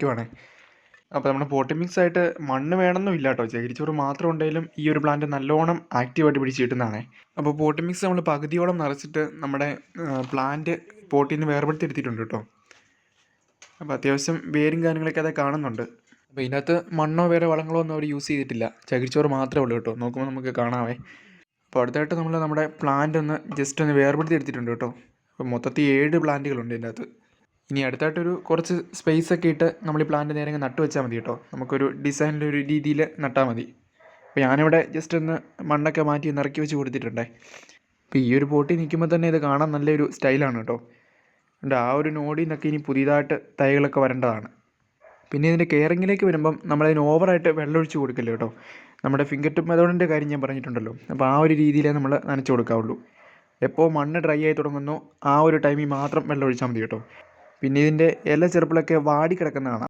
നനയ്ക്കുവാണേ അപ്പോൾ നമ്മുടെ പോട്ടി മിക്സ് ആയിട്ട് മണ്ണ് വേണമെന്നും ഇല്ല കേട്ടോ ചകിരിച്ചോറ് മാത്രം ഉണ്ടെങ്കിലും ഈ ഒരു പ്ലാന്റ് നല്ലോണം ആക്റ്റീവായിട്ട് പിടിച്ച് കിട്ടുന്നതാണേ. അപ്പോൾ പോട്ടി മിക്സ് നമ്മൾ പകുതിയോളം നിറച്ചിട്ട് നമ്മുടെ പ്ലാന്റ് പോട്ടിൽ നിന്ന് വേർപെടുത്തി എടുത്തിട്ടുണ്ട് കേട്ടോ. അപ്പോൾ അത്യാവശ്യം വേരും കാര്യങ്ങളൊക്കെ അത് കാണുന്നുണ്ട്. അപ്പോൾ ഇതിനകത്ത് മണ്ണോ വേറെ വളങ്ങളോ ഒന്നും അവർ യൂസ് ചെയ്തിട്ടില്ല. ചകിരിച്ചോറ് മാത്രമേ ഉള്ളൂ കേട്ടോ. നോക്കുമ്പോൾ നമുക്ക് കാണാവേ. അപ്പോൾ അടുത്തായിട്ട് നമ്മൾ നമ്മുടെ പ്ലാന്റ് ഒന്ന് ജസ്റ്റ് ഒന്ന് വേർപെടുത്തി എടുത്തിട്ടുണ്ട് കേട്ടോ. അപ്പോൾ മൊത്തത്തിൽ ഏഴ് പ്ലാന്റുകളുണ്ട് ഇതിനകത്ത്. ഇനി അടുത്തായിട്ടൊരു കുറച്ച് സ്പേസ് ഒക്കെ ഇട്ട് നമ്മൾ ഈ പ്ലാന്റ് നേരെ നട്ടു വെച്ചാൽ മതി കേട്ടോ. നമുക്കൊരു ഡിസൈനിന്റെ ഒരു രീതിയിൽ നട്ടാൽ മതി. അപ്പോൾ ഞാനിവിടെ ജസ്റ്റ് ഒന്ന് മണ്ണൊക്കെ മാറ്റി നിറക്കി വെച്ച് കൊടുത്തിട്ടുണ്ടേ. അപ്പോൾ ഈ ഒരു പോട്ടി നിൽക്കുമ്പോൾ തന്നെ ഇത് കാണാൻ നല്ലൊരു സ്റ്റൈലാണ് കേട്ടോ. അതുകൊണ്ട് ആ ഒരു നോഡിൽ നിന്നൊക്കെ ഇനി പുതിയതായിട്ട് തൈകളൊക്കെ വരേണ്ടതാണ്. പിന്നെ ഇതിന്റെ കെയറിങ്ങിലേക്ക് വരുമ്പം നമ്മളതിന് ഓവറായിട്ട് വെള്ളമൊഴിച്ച് കൊടുക്കില്ല കേട്ടോ. നമ്മുടെ ഫിംഗർ ടിപ്പ് മെതോഡിന്റെ കാര്യം ഞാൻ പറഞ്ഞിട്ടുണ്ടല്ലോ. അപ്പോൾ ആ ഒരു രീതിയിലേ നമ്മൾ നനച്ച് കൊടുക്കാവുള്ളൂ. എപ്പോൾ മണ്ണ് ഡ്രൈ ആയി തുടങ്ങുന്നു ആ ഒരു ടൈമിൽ മാത്രം വെള്ളം ഒഴിച്ചാൽ മതി കേട്ടോ. പിന്നെ ഇതിന്റെ ഇല ചെറുപ്പിലൊക്കെ വാടി കിടക്കുന്ന കാണാം